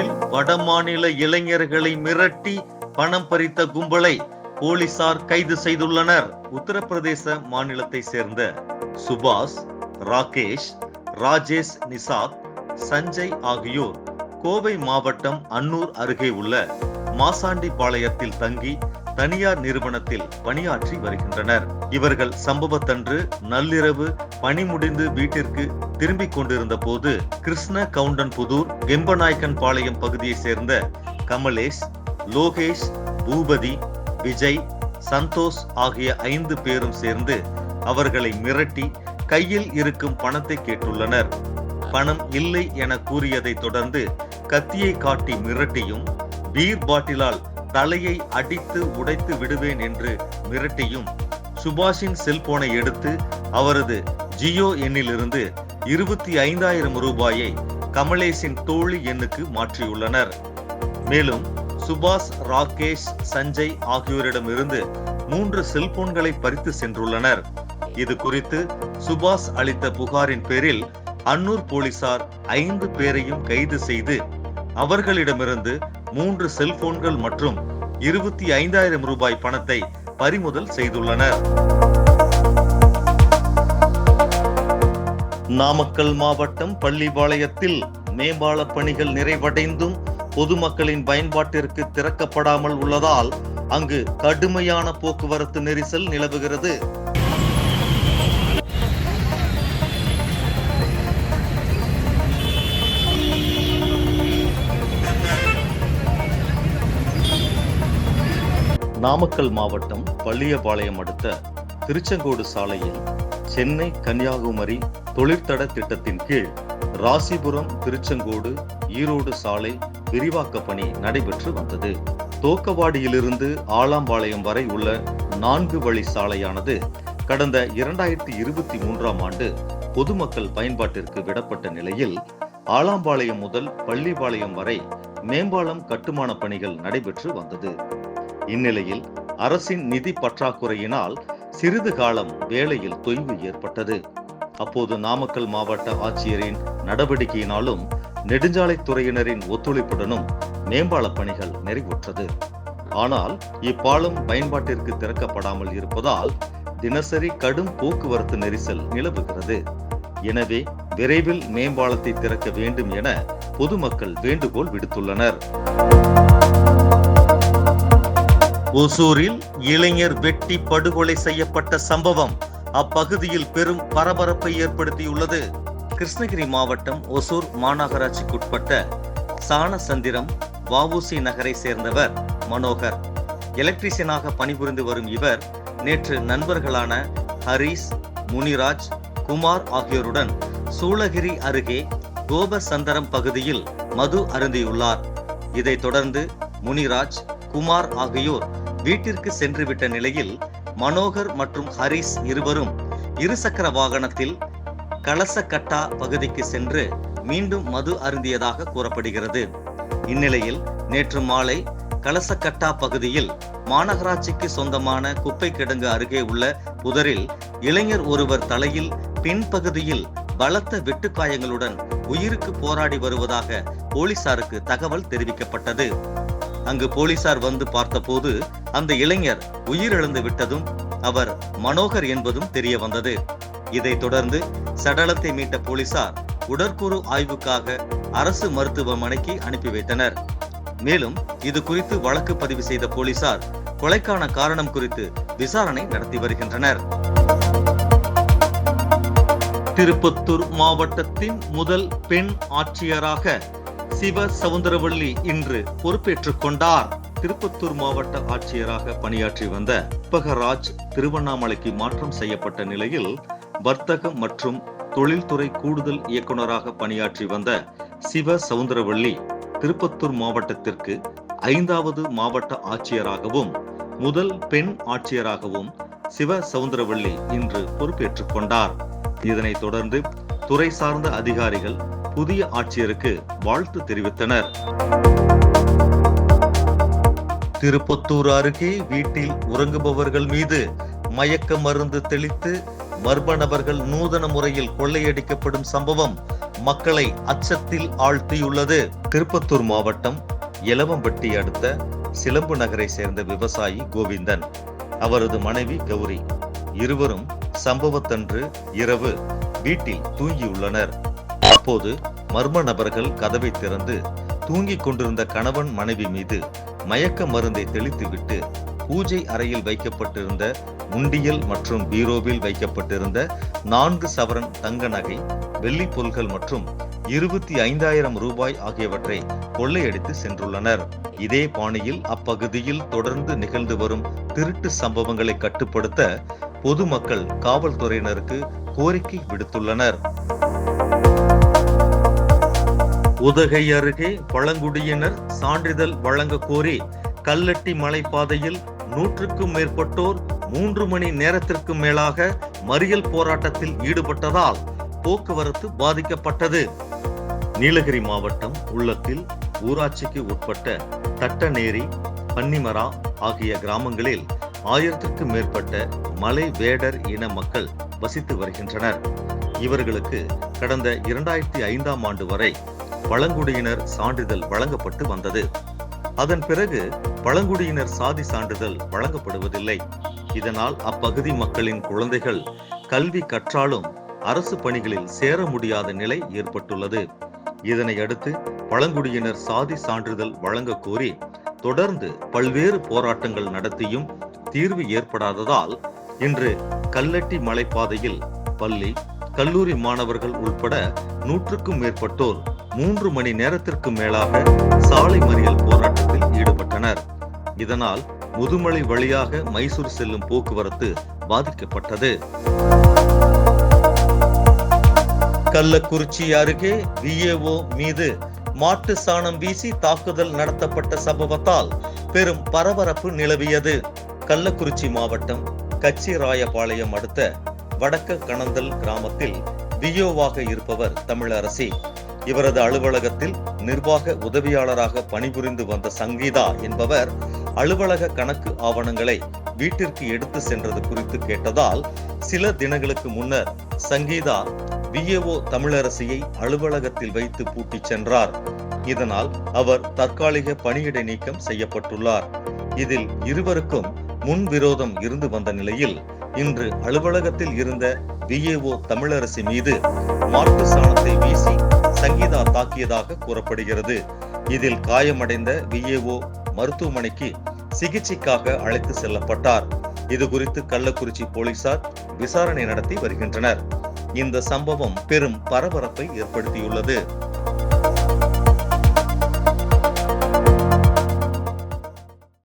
ஓசூரில் வடமாநில இளைஞர்களை மிரட்டி பணம் பறித்த கும்பலை போலீசார் கைது செய்துள்ளனர். உத்தரப்பிரதேச மாநிலத்தை சேர்ந்த சுபாஷ் ராகேஷ் ராஜேஷ் நிசாத் சஞ்சய் ஆகியோர் கோவை மாவட்டம் அன்னூர் அருகே உள்ள மாசாண்டிபாளையத்தில் தங்கி தனியார் நிறுவனத்தில் பணியாற்றி வருகின்றனர். இவர்கள் சம்பவத்தன்று நள்ளிரவு பணி முடிந்து வீட்டிற்கு திரும்பிக் கொண்டிருந்த போது கிருஷ்ண கவுண்டன் புதூர் கெம்பநாயக்கன் பாளையம் பகுதியைச் சேர்ந்த கமலேஷ் லோகேஷ் பூபதி விஜய் சந்தோஷ் ஆகிய ஐந்து பேரும் சேர்ந்து அவர்களை மிரட்டி கையில் இருக்கும் பணத்தை கேட்டுள்ளனர். பணம் இல்லை என கூறியதை தொடர்ந்து கத்தியை காட்டி மிரட்டியும் பீர் பாட்டிலால் தலையை அடித்து உடைத்து விடுவேன் என்று மிரட்டியும் சுபாஷின் செல்போனை எடுத்து அவரது ஜியோ எண்ணிலிருந்து இருபத்தி ஐந்தாயிரம் ரூபாயை கமலேஷின் தோழி எண்ணுக்கு மாற்றியுள்ளனர். மேலும் சுபாஷ் ராகேஷ் சஞ்சய் ஆகியோரிடமிருந்து மூன்று செல்போன்களை பறித்து சென்றுள்ளனர். இது குறித்து சுபாஷ் அளித்த புகாரின் பேரில் அன்னூர் போலீசார் ஐந்து பேரையும் கைது செய்து அவர்களிடமிருந்து மூன்று செல்போன்கள் மற்றும் இருபத்தி ஐந்தாயிரம் ரூபாய் பணத்தை பறிமுதல் செய்துள்ளனர். நாமக்கல் மாவட்டம் பள்ளிபாளையத்தில் மேம்பால பணிகள் நிறைவடைந்தும் பொதுமக்களின் பயன்பாட்டிற்கு திறக்கப்படாமல் உள்ளதால் அங்கு கடுமையான போக்குவரத்து நெரிசல் நிலவுகிறது. நாமக்கல் மாவட்டம் பள்ளியபாளையம் அடுத்த திருச்செங்கோடு சாலையில் சென்னை கன்னியாகுமரி தொழிற்தட திட்டத்தின் கீழ் ராசிபுரம் திருச்செங்கோடு ஈரோடு சாலை விரிவாக்க பணி நடைபெற்று வந்தது. தோக்கவாடியிலிருந்து ஆலாம்பாளையம் வரை உள்ள நான்கு வழி சாலையானது கடந்த இரண்டாயிரத்தி இருபத்தி மூன்றாம் ஆண்டு பொதுமக்கள் பயன்பாட்டிற்கு விடப்பட்ட நிலையில் ஆலாம்பாளையம் முதல் பள்ளிபாளையம் வரை மேம்பாலம் கட்டுமான பணிகள் நடைபெற்று வந்தது. இந்நிலையில் அரசின் நிதி பற்றாக்குறையினால் சிறிது காலம் வேலையில் தொய்வு ஏற்பட்டது. அப்போது நாமக்கல் மாவட்ட ஆட்சியரின் நடவடிக்கையினாலும் நெடுஞ்சாலைத்துறையினரின் ஒத்துழைப்புடனும் மேம்பால பணிகள் நிறைவுற்றது. ஆனால் இப்பாலம் பயன்பாட்டிற்கு திறக்கப்படாமல் இருப்பதால் தினசரி கடும் போக்குவரத்து நெரிசல் நிலவுகிறது. எனவே விரைவில் மேம்பாலத்தை திறக்க வேண்டும் என பொதுமக்கள் வேண்டுகோள் விடுத்துள்ளனர். ஒசூரில் இளைஞர் வெட்டி படுகொலை செய்யப்பட்ட சம்பவம் அப்பகுதியில் பெரும் பரபரப்பை ஏற்படுத்தியுள்ளது. கிருஷ்ணகிரி மாவட்டம் ஒசூர் மாநகராட்சிக்குட்பட்ட சாணசந்திரம் வவுசி நகரை சேர்ந்தவர் மனோகர். எலக்ட்ரீஷியனாக பணிபுரிந்து வரும் இவர் நேற்று நண்பர்களான ஹரிஸ் முனிராஜ் குமார் ஆகியோருடன் சூளகிரி அருகே கோபசந்தரம் பகுதியில் மது அருந்தியுள்ளார். இதைத் தொடர்ந்து முனிராஜ் குமார் ஆகியோர் வீட்டிற்கு சென்றுவிட்ட நிலையில் மனோகர் மற்றும் ஹரிஸ் இருவரும் இருசக்கர வாகனத்தில் கலசக்கட்டா பகுதிக்கு சென்று மீண்டும் மது அருந்தியதாக கூறப்படுகிறது. இந்நிலையில் நேற்று மாலை கலசக்கட்டா பகுதியில் மாநகராட்சிக்கு சொந்தமான குப்பை கிடங்கு அருகே உள்ள புதரில் இளைஞர் ஒருவர் தலையில் பின்பகுதியில் பலத்த வெட்டுக்காயங்களுடன் உயிருக்கு போராடி வருவதாக போலீசாருக்கு தகவல் தெரிவிக்கப்பட்டது. அங்கு போலீசார் வந்து பார்த்தபோது அந்த இளைஞர் உயிரிழந்து விட்டதும் அவர் மனோகர் என்பதும் தெரிய வந்தது. இதைத் தொடர்ந்து சடலத்தை மீட்ட போலீசார் உடற்கூறு ஆய்வுக்காக அரசு மருத்துவமனைக்கு அனுப்பி வைத்தனர். மேலும் இது குறித்து வழக்கு பதிவு செய்த போலீசார் கொலைக்கான காரணம் குறித்து விசாரணை நடத்தி வருகின்றனர். திருப்பத்தூர் மாவட்டத்தின் முதல் பெண் ஆட்சியராக சிவ சவுந்தரவள்ளி இன்று பொறுப்பேற்றுக் கொண்டார். திருப்பத்தூர் மாவட்ட ஆட்சியராக பணியாற்றி வந்த புஷ்பகராஜ் திருவண்ணாமலைக்கு மாற்றம் செய்யப்பட்ட நிலையில் வர்த்தகம் மற்றும் தொழில்துறை கூடுதல் இயக்குநராக பணியாற்றி வந்த சிவ சவுந்தரவள்ளி திருப்பத்தூர் மாவட்டத்திற்கு ஐந்தாவது மாவட்ட ஆட்சியராகவும் முதல் பெண் ஆட்சியராகவும் சிவ சவுந்தரவள்ளி இன்று பொறுப்பேற்றுக் கொண்டார். இதனைத் தொடர்ந்து துறை சார்ந்த அதிகாரிகள் புதிய ஆட்சியருக்கு வாழ்த்து தெரிவித்தனர். திருப்பத்தூர் அருகே வீட்டில் உறங்குபவர்கள் மீது மயக்க மருந்து தெளித்து மர்ம நபர்கள் நூதன முறையில் கொள்ளையடிக்கப்படும் சம்பவம் மக்களை அச்சத்தில் ஆழ்த்தியுள்ளது. திருப்பத்தூர் மாவட்டம் எலவம்பட்டி அடுத்த சிலம்பு நகரை சேர்ந்த விவசாயி கோவிந்தன் அவரது மனைவி கௌரி இருவரும் சம்பவத்தன்று இரவு வீட்டில் தூங்கியுள்ளனர். அப்போது மர்ம நபர்கள் கதவை திறந்து தூங்கிக் கொண்டிருந்த கணவன் மனைவி மீது மயக்க மருந்தை தெளித்துவிட்டு பூஜை அறையில் வைக்கப்பட்டிருந்த உண்டியல் மற்றும் பீரோவில் வைக்கப்பட்டிருந்த நான்கு சவரன் தங்க நகை வெள்ளி பொருள்கள் மற்றும் இருபத்தி ஐந்தாயிரம் ரூபாய் ஆகியவற்றை கொள்ளையடித்து சென்றுள்ளனர். இதே பாணியில் அப்பகுதியில் தொடர்ந்து நிகழ்ந்து வரும் திருட்டு சம்பவங்களை கட்டுப்படுத்த பொதுமக்கள் காவல்துறையினருக்கு கோரிக்கை விடுத்துள்ளனர். உதகை அருகே பழங்குடியினர் சான்றிதழ் வழங்க கோரி கல்லட்டி மலைப்பாதையில் நூற்றுக்கும் மேற்பட்டோர் மூன்று மணி நேரத்திற்கு மேலாக மறியல் போராட்டத்தில் ஈடுபட்டதால் போக்குவரத்து பாதிக்கப்பட்டது. நீலகிரி மாவட்டம் உள்ளத்தில் ஊராட்சிக்கு உட்பட்ட தட்டநேரி பன்னிமரா ஆகிய கிராமங்களில் ஆயிரத்திற்கும் மேற்பட்ட மலை வேடர் இன மக்கள் வசித்து வருகின்றனர். இவர்களுக்கு கடந்த இரண்டாயிரத்தி ஐந்தாம் ஆண்டு வரை பழங்குடியினர் சான்றிதழ் வழங்கப்பட்டு வந்தது. அதன் பிறகு பழங்குடியினர் சாதி சான்றிதழ் வழங்கப்படுவதில்லை. இதனால் அப்பகுதி மக்களின் குழந்தைகள் கல்வி கற்றாலும் அரசு பணிகளில் சேர முடியாத நிலை ஏற்பட்டுள்ளது. இதனை அடுத்து பழங்குடியினர் சாதி சான்றிதழ் வழங்க கோரி தொடர்ந்து பல்வேறு போராட்டங்கள் நடத்தியும் தீர்வு ஏற்படாததால் இன்று கல்லட்டி மலைப்பாதையில் பள்ளி கல்லூரி மாணவர்கள் உட்பட நூற்றுக்கும் மேற்பட்டோர் மூன்று மணி நேரத்திற்கு மேலாக சாலை மறியல் போராட்டத்தில் ஈடுபட்டனர். இதனால் முதுமலை வழியாக மைசூர் செல்லும் போக்குவரத்து பாதிக்கப்பட்டது. கள்ளக்குறிச்சி அருகே விஏஓ மீது மாட்டு சாணம் வீசி தாக்குதல் நடத்தப்பட்ட சம்பவத்தால் பெரும் பரபரப்பு நிலவியது. கள்ளக்குறிச்சி மாவட்டம் கச்சிராயபாளையம் அடுத்த வடக்க கணந்தல் கிராமத்தில் வியோவாக இருப்பவர் தமிழரசி. இவரது அலுவலகத்தில் நிர்வாக உதவியாளராக பணிபுரிந்து வந்த சங்கீதா என்பவர் அலுவலக கணக்கு ஆவணங்களை வீட்டிற்கு எடுத்து சென்றது குறித்து கேட்டதால் சில தினங்களுக்கு முன்னர் சங்கீதா விஏஓ தமிழரசியை அலுவலகத்தில் வைத்து பூட்டிச் சென்றார். இதனால் அவர் தற்காலிக பணியிடை நீக்கம் செய்யப்பட்டுள்ளார். இதில் இருவருக்கும் முன் விரோதம் இருந்து வந்த நிலையில் இன்று அலுவலகத்தில் இருந்த விஏஓ தமிழரசி மீது மாட்டு சாணத்தை வீசி சங்கீதா தாக்கியதாக கூறப்படுகிறது. இதில் காயமடைந்த விஏஓ மருத்துவமனைக்கு சிகிச்சைக்காக அழைத்து செல்லப்பட்டார். இது குறித்து கள்ளக்குறிச்சி போலீசார் விசாரணை நடத்தி வருகின்றனர். இந்த சம்பவம் பெரும் பரபரப்பை ஏற்படுத்தியுள்ளது.